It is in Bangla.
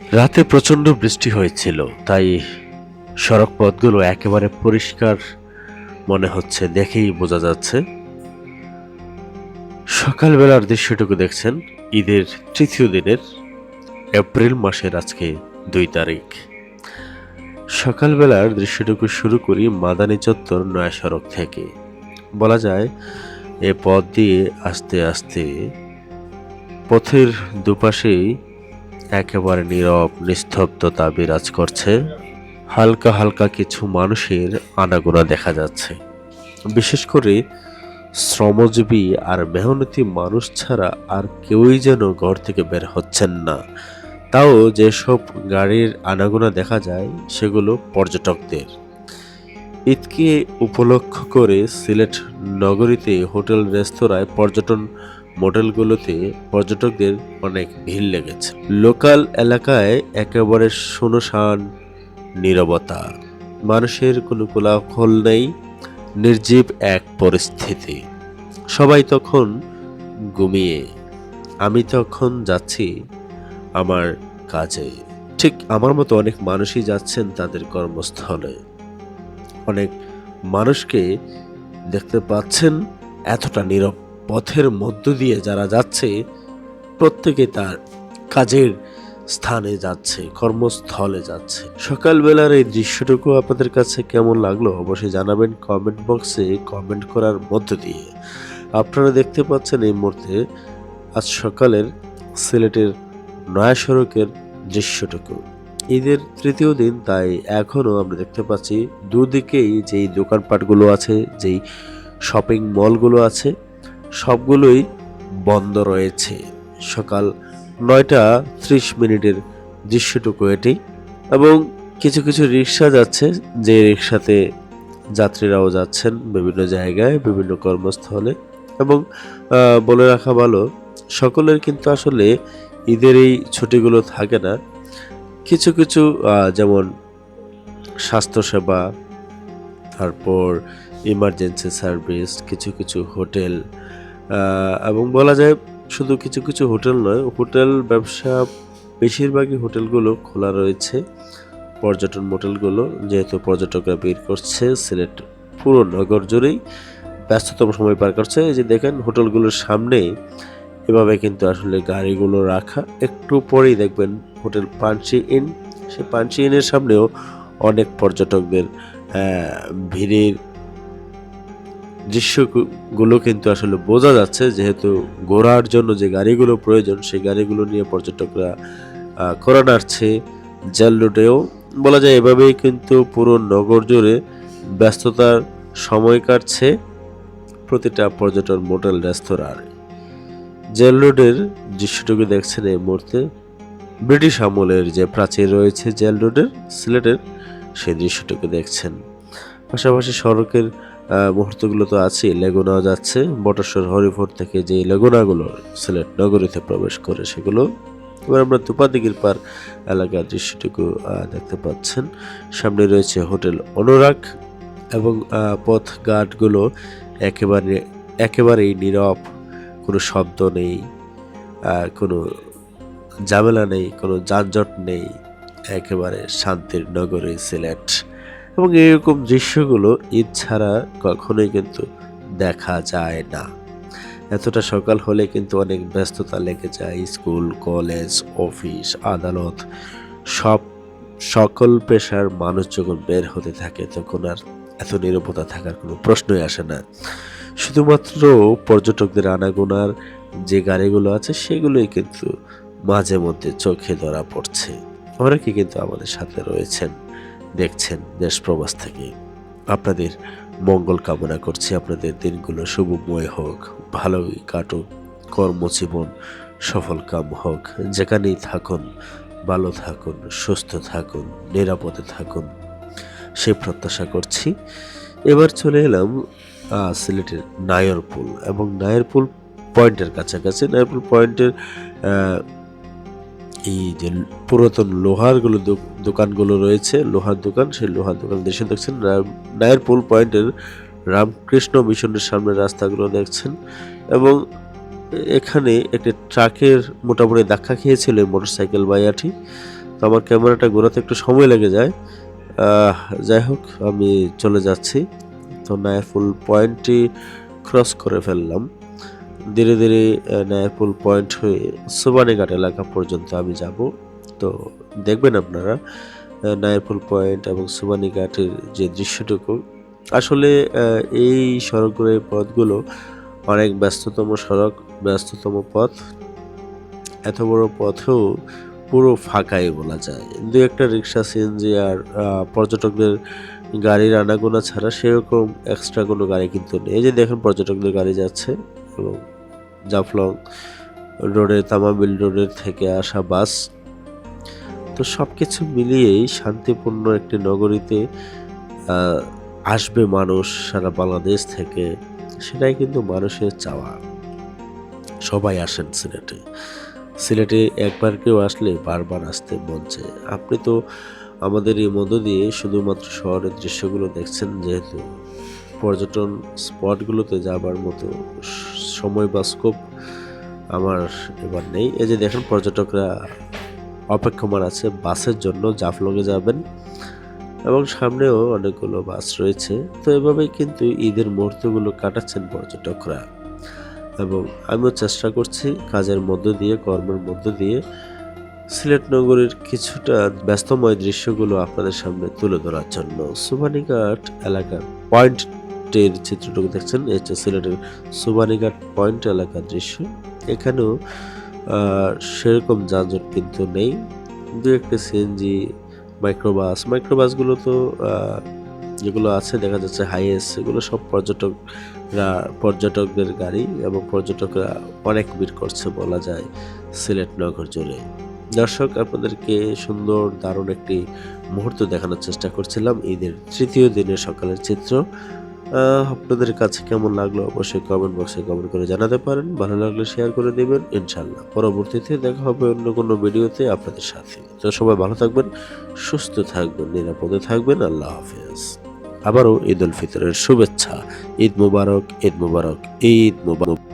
রাতে প্রচণ্ড বৃষ্টি হয়েছিল, তাই সড়ক পথগুলো একেবারে পরিষ্কার মনে হচ্ছে দেখেই বোঝা যাচ্ছে। সকালবেলার দৃশ্যটুকু দেখছেন ঈদের তৃতীয় দিনের এপ্রিল মাসের আজকে দুই তারিখ। সকালবেলার দৃশ্যটুকু শুরু করি মাদানী চত্বর নয়া সড়ক থেকে। বলা যায়, এ পথ দিয়ে আস্তে আস্তে পথের দুপাশেই একেবারে নীরব নিস্তব্ধতা বিরাজ করছে। হালকা হালকা কিছু মানুষের আনাগোনা দেখা যাচ্ছে। বিশেষ করে শ্রমজীবী আর মেহনতি মানুষ ছাড়া আর কেউই যেন ঘর থেকে বের হচ্ছেন না। তাও যেসব গাড়ির আনাগোনা দেখা যায়, সেগুলো পর্যটকদের। ঈদকে উপলক্ষ করে সিলেট নগরীতে হোটেল রেস্তোরাঁয় পর্যটন মোটেলগুলোতে পর্যটকদের অনেক ভিড় লেগেছে। লোকাল এলাকায় একেবারে শুনশান, নীরবতা। মানুষের কোনো কোলাহল নেই, নির্জীব এক পরিস্থিতি। সবাই তখন ঘুমিয়ে, আমি তখন যাচ্ছি আমার কাজে। ঠিক আমার মতো অনেক মানুষই যাচ্ছেন তাদের কর্মস্থলে। অনেক মানুষকে দেখতে পাচ্ছেন এতটা নীরব পথের মধ্য দিয়ে যারা যাচ্ছে, প্রত্যেকে তার কাজের স্থানে যাচ্ছে, কর্মস্থলে যাচ্ছে। সকালবেলার এই দৃশ্যটুকু আপনাদের কাছে কেমন লাগল অবশ্যই জানাবেন কমেন্ট বক্সে কমেন্ট করার মধ্য দিয়ে। আপনারা দেখতে পাচ্ছেন এই মুহূর্তে আজ সকালের সিলেটের নয়া সড়কের দৃশ্যটুকু। ঈদের তৃতীয় দিন, তাই এখনও আমরা দেখতে পাচ্ছি দুদিকেই যেই দোকানপাটগুলো আছে, যেই শপিং মলগুলো আছে সবগুলোই বন্ধ রয়েছে। সকাল নয়টা ত্রিশ মিনিটের দৃশ্যটুকু এটি এবং কিছু কিছু রিক্সা যাচ্ছে, যে রিক্সাতে যাত্রীরাও যাচ্ছেন বিভিন্ন জায়গায়, বিভিন্ন কর্মস্থলে এবং বলে রাখা ভালো, সকলের কিন্তু আসলে ঈদের এই ছুটিগুলো থাকে না। কিছু কিছু যেমন স্বাস্থ্যসেবা, তারপর ইমার্জেন্সি সার্ভিস কিছু কিছু হোটেল এবং বলা যায় শুধু কিছু কিছু হোটেল নয়, হোটেল ব্যবসা বেশিরভাগই হোটেলগুলো খোলা রয়েছে। পর্যটন মোটেলগুলো যেহেতু পর্যটকরা ভিড় করছে, সিলেট পুরো নগর জুড়েই ব্যস্ততম সময় পার করছে। এই যে দেখেন, হোটেলগুলোর সামনে এভাবে কিন্তু আসলে গাড়িগুলো রাখা। একটু পরেই দেখবেন হোটেল পাঞ্চি ইন। সে পাঞ্চি ইনের সামনেও অনেক পর্যটকদের ভিড়ের দৃশ্যগুলো কিন্তু আসলে বোঝা যাচ্ছে, যেহেতু ঘোরার জন্য যে গাড়িগুলো প্রয়োজন, সেই গাড়িগুলো নিয়ে পর্যটকরা করে নাড়ছে জেল রুটেও বলা যায় এভাবেই কিন্তু পুরো নগর জুড়ে ব্যস্ততার সময় কাটছে প্রতিটা পর্যটন মোটেল রেস্তোরাঁর। জেল রোডের দৃশ্যটুকু দেখছেন এই মুহূর্তে ব্রিটিশ আমলের যে প্রাচীর রয়েছে জেল রোডের, সিলেটের, সেই দৃশ্যটুকু দেখছেন। পাশাপাশি সড়কের মুহূর্তগুলো তো আছে লেগুনা যাচ্ছে। বটেশ্বর হরিফোর থেকে যে লেগুনাগুলো সিলেট নগরীতে প্রবেশ করে সেগুলো। এবার আমরা তুপাদিগির পার এলাকার দৃশ্যটুকু দেখতে পাচ্ছেন। সামনে রয়েছে হোটেল অনুরাগ এবং আহ, পথ ঘাটগুলো একেবারে একেবারেই নীরব। কোনো শব্দ নেই কোনো ঝামেলা নেই কোনো যানজট নেই। একেবারে শান্তির নগরী সিলেট। এবং এরকম দৃশ্যগুলো ঈদ ছাড়া কখনোই কিন্তু দেখা যায় না। এতটা সকাল হলে কিন্তু অনেক ব্যস্ততা লেগে যায়, স্কুল, কলেজ, অফিস, আদালত, সব, সকল পেশার মানুষ যখন বের হতে থাকে তখন আর এত নিরাপত্তা থাকার কোনো প্রশ্নই আসে না। শুধুমাত্র পর্যটকদের আনাগোনার যে গাড়িগুলো আছে সেগুলোই কিন্তু মাঝে মধ্যে চোখে ধরা পড়ছে। অনেকে কিন্তু আমাদের সাথে রয়েছেন? দেখছেন দেশ প্রবাস থেকে আপনাদের মঙ্গল কামনা করছি, আপনাদের দিনগুলো শুভময় হোক, ভালোই কাটুক, কর্মজীবন সফল কাম হোক, যেখানেই থাকুন, ভালো থাকুন, সুস্থ থাকুন, নিরাপদে থাকুন, সে প্রত্যাশা করছি। এবার চলে এলাম সিলেটের নায়রপুল এবং নায়রপুল পয়েন্টের কাছাকাছি। নায়রপুল পয়েন্টের এই যে পুরাতন লোহারগুলো দোকানগুলো রয়েছে, লোহার দোকান, সেই লোহার দোকান দেশে দেখছেন নায়েরপুল পয়েন্টের রামকৃষ্ণ মিশনের সামনে রাস্তাগুলো দেখছেন এবং এখানে একটি ট্রাকের মোটামুটি ধাক্কা খেয়েছিল এই মোটরসাইকেল বাইয়াটি তো আমার ক্যামেরাটা ঘোরাতে একটু সময় লেগে যায়। যাই হোক, আমি চলে যাচ্ছি। তো নায়ারপুল পয়েন্টটি ক্রস করে ফেললাম। ধীরে ধীরে নায়ারপুল পয়েন্ট হয়ে সুবানীঘাট এলাকা পর্যন্ত আমি যাব। তো দেখবেন আপনারা নায়ারপুল পয়েন্ট এবং সুবানীঘাটের যে দৃশ্যটুকু, আসলে এই সড়কগুলো এই পথগুলো অনেক ব্যস্ততম সড়ক, ব্যস্ততম পথ। এত বড় পথেও পুরো ফাঁকাই বলা যায়। দু একটা রিক্সা সিএনজি আর পর্যটকদের গাড়ির আনাগোনা ছাড়া সেরকম এক্সট্রা কোনো গাড়ি কিন্তু নেই। এই যে দেখেন, পর্যটকদের গাড়ি যাচ্ছে। এবং জাফলং রোডে তামাবিল রোডের থেকে আসা বাস। তো সব কিছু মিলিয়েই শান্তিপূর্ণ একটি নগরীতে আসবে মানুষ সারা বাংলাদেশ থেকে। সেটাই কিন্তু মানুষের চাওয়া। সবাই আসেন সিলেটে। সিলেটে একবার কেউ আসলে বারবার আসতে মন চায়। আপনি তো আমাদের এই মধ্য দিয়ে শুধুমাত্র শহরের দৃশ্যগুলো দেখছেন, যেহেতু পর্যটন স্পটগুলোতে যাবার মতো সময় বা স্কোপ আমার এবার নেই। এই যে দেখেন, পর্যটকরা অপেক্ষমান আছে বাসের জন্য জাফলগে যাবেন এবং সামনেও অনেকগুলো বাস রয়েছে। তো এভাবেই কিন্তু ঈদের মুহূর্তগুলো কাটাচ্ছেন পর্যটকরা। এবং আমিও চেষ্টা করছি কাজের মধ্য দিয়ে, কর্মের মধ্য দিয়ে সিলেট নগরীর কিছুটা ব্যস্তময় দৃশ্যগুলো আপনাদের সামনে তুলে ধরার জন্য। সুবানীঘাট এলাকার পয়েন্টের চিত্রটুকু দেখছেন এই হচ্ছে সিলেটের সুবানিঘাট পয়েন্ট এলাকার দৃশ্য। এখানেও সেরকম যানজট কিন্তু নেই। দু একটা সিএনজি মাইক্রোবাস মাইক্রোবাসগুলো তো যেগুলো আছে, দেখা যাচ্ছে হাইয়েস্ট এগুলো সব পর্যটকরা, পর্যটকদের গাড়ি এবং পর্যটকরা অনেক ভিড় করছে বলা যায় সিলেট নগর জুড়ে। দর্শক, আপনাদেরকে সুন্দর, দারুণ একটি মুহূর্ত দেখানোর চেষ্টা করছিলাম ঈদের তৃতীয় দিনের সকালের চিত্র। আপনাদের কাছে কেমন লাগল অবশ্যই কমেন্ট বক্সে কমেন্ট করে জানাতে পারেন। ভালো লাগলে শেয়ার করে দেবেন ইনশাল্লাহ পরবর্তীতে দেখা হবে অন্য কোনো ভিডিওতে আপনাদের সাথে। তো সবাই ভালো থাকবেন, সুস্থ থাকবেন, নিরাপদে থাকবেন। আল্লাহ হাফেজ। আবারও ঈদ উল ফিতরের শুভেচ্ছা। ঈদ মুবারক ঈদ মুবারক ঈদ মুবারক।